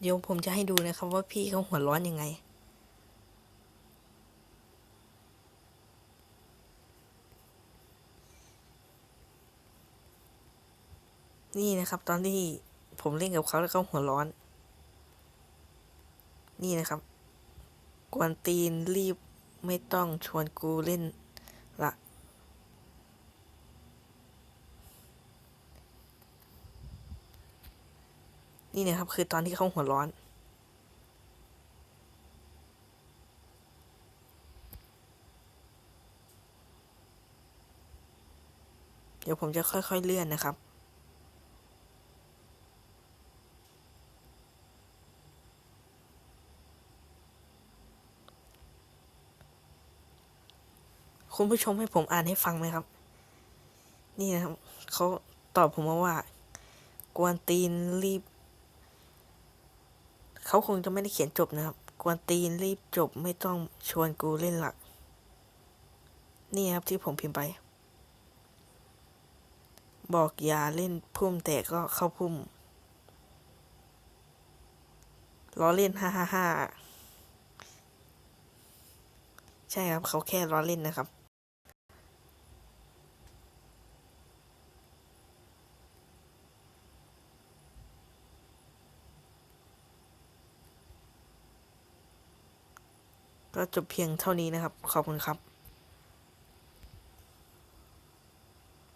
เดี๋ยวผมจะให้ดูนะครับว่าพี่เขาหัวร้อนยังไง นี่นะครับ ตอนที่ผมเล่นกับเขาแล้วเขาหัวร้อน นี่นะครับ กวนตีนรีบไม่ต้องชวนกูเล่นละ นี่นะครับ คือตอนที่เขาหัวร้อน เดี๋ยวผมจะค่อย ๆ เลื่อนนะครับคุณผู้ชมให้ผมอ่านให้ฟังไหมครับ นี่นะครับ เขาตอบผมมาว่า กวนตีนรีบ เขาคงจะไม่ได้เขียนจบนะครับ กวนตีนรีบจบไม่ต้องชวนกูเล่นหลัก นี่ครับที่ผมพิมพ์ไป บอกอย่าเล่นพุ่มแต่ก็เข้าพุ่มล้อเล่นฮ่าฮ่าฮ่าใช่ครับ เขาแค่ล้อเล่นนะครับ ก็จบเพียงเท่านี้นะครับ ขอบคุณครับ